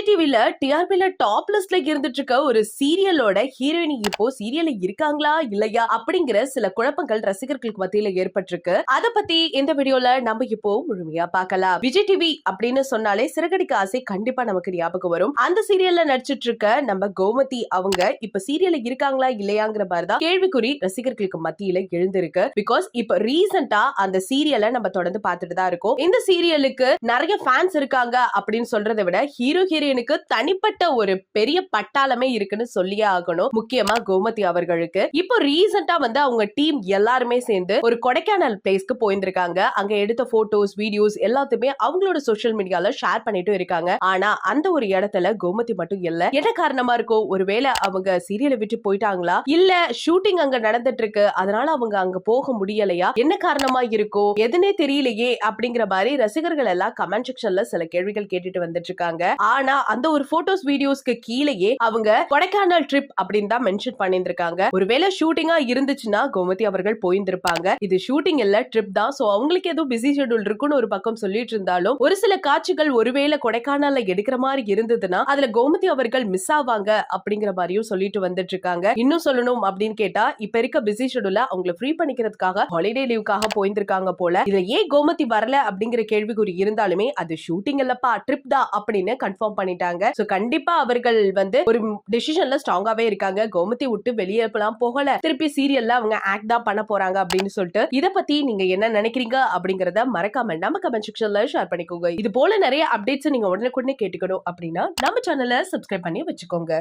விஜய் டிவில டிஆர்பில டாப் லிஸ்ட்ல இருந்துட்டு இருக்க ஒரு சீரியலோட ஹீரோயின் இப்போ சீரியல்ல இருக்காங்களா இல்லையா அப்படிங்கிற சில குழப்பங்கள் ரசிகர்களுக்கு மத்தியில ஏற்பட்டிருக்கு. அத பத்தி இந்த வீடியோல நம்ம இப்போ முழுமையா பார்க்கலாம். விஜய் டிவி அப்படின்னு சொன்னாலே சிறகடிக்க ஆசை கண்டிப்பா நமக்கு ஞாபகம் வரும். அந்த சீரியல்ல நடிச்சிட்டு இருக்க நம்ம கோமதி அவங்க இப்ப சீரியல்ல இருக்காங்களா இல்லையாங்கிற மாதிரிதான் கேள்விக்குறி ரசிகர்களுக்கு மத்தியில எழுந்திருக்கு. பிகாஸ் இப்ப ரீசெண்டா அந்த சீரியலை நம்ம தொடர்ந்து பார்த்துட்டு தான் இருக்கோம். இந்த சீரியலுக்கு நிறைய ஃபேன்ஸ் இருக்காங்க அப்படின்னு சொல்றதை விட ஹீரோ ஹீரோ ஹீரோயினுக்கு தனிப்பட்ட ஒரு பெரிய பட்டாளமே இருக்குன்னு சொல்லியே ஆகணும். முக்கியமா கோமதி அவர்களுக்கு. இப்போ ரீசெண்டா வந்து அவங்க டீம் எல்லாருமே சேர்ந்து ஒரு கொடைக்கானல் பிளேஸ்க்கு போயிருந்திருக்காங்க. அங்க எடுத்த போட்டோஸ் வீடியோஸ் எல்லாத்தையுமே அவங்களோட சோஷியல் மீடியால ஷேர் பண்ணிட்டு இருக்காங்க. ஆனா அந்த ஒரு இடத்துல கோமதி மட்டும் இல்ல. என்ன காரணமா இருக்கும் ஒருவேளை அவங்க சீரியலை விட்டு போயிட்டாங்களா? இல்ல ஷூட்டிங் அங்க நடந்துட்டு இருக்கு அதனால அவங்க அங்க போக முடியலையா? என்ன காரணமா இருக்கும் எதுனே தெரியலையே அப்படிங்கிற மாதிரி ரசிகர்கள் எல்லாம் கமெண்ட் செக்ஷன்ல சில கேள்விகள் கேட்டுட்டு வந்துட்டு இருக்காங்க ஆனா அந்த ஒரு போட்டோஸ் வீடியோஸ்க்கு கீழேயே அவங்க கொடைக்கானல் ட்ரிப் அப்படின்னு தான் மென்ஷன் பண்ணியிருந்திருக்காங்க. ஒருவேளை ஷூட்டிங்கா இருந்துச்சுன்னா கோமதி அவர்கள் போயிருந்திருப்பாங்க. இது ஷூட்டிங் இல்ல ட்ரிப் தான். சோ அவங்களுக்கு ஏதோ பிஸி ஷெடியூல் இருக்குன்னு ஒரு பக்கம் சொல்லிட்டு இருந்தாலும் ஒரு சில காட்சிகள் ஒருவேளை கொடைக்கானல்ல எடுக்கிற மாதிரி இருந்ததுன்னா அதுல கோமதி அவர்கள் மிஸ் ஆவாங்க அப்படிங்கிற மாதிரியும் சொல்லிட்டு வந்துட்டு இருக்காங்க இன்னும் சொல்லணும் அப்படின்னு கேட்டா இப்ப இருக்க பிஸி ஷெடியூல அவங்களை ஃப்ரீ பண்ணிக்கிறதுக்காக ஹாலிடே லீவுக்காக போயிருந்திருக்காங்க போல. இதுல ஏன் கோமதி வரல அப்படிங்கிற கேள்விக்குறி இருந்தாலுமே அது ஷூட்டிங் இல்லப்பா ட்ரிப் தான் அப்படின்னு கன்ஃபார்ம் பண்ணிட்டாங்க. சோ கண்டிப்பா அவர்கள் வந்து ஒரு டெசிஷன்ல ஸ்ட்ராங்காவே இருக்காங்க. கோமதி விட்டு வெளியே எல்லாம் போகல. திருப்பி சீரியல்ல அவங்க ஆக்ட் தான் பண்ண போறாங்க அப்படின்னு சொல்லிட்டு இத பத்தி நீங்க என்ன நினைக்கிறீங்க அப்படிங்கறத மறக்காம நம்ம கமெண்ட் செக்ஷன்ல ஷேர் பண்ணிக்கோங்க. இது போல நிறைய அப்டேட்ஸ் நீங்க உடனுக்குடனே கேட்டுக்கணும் அப்படின்னா நம்ம சேனலை சப்ஸ்கிரைப் பண்ணி வச்சுக்கோங்க.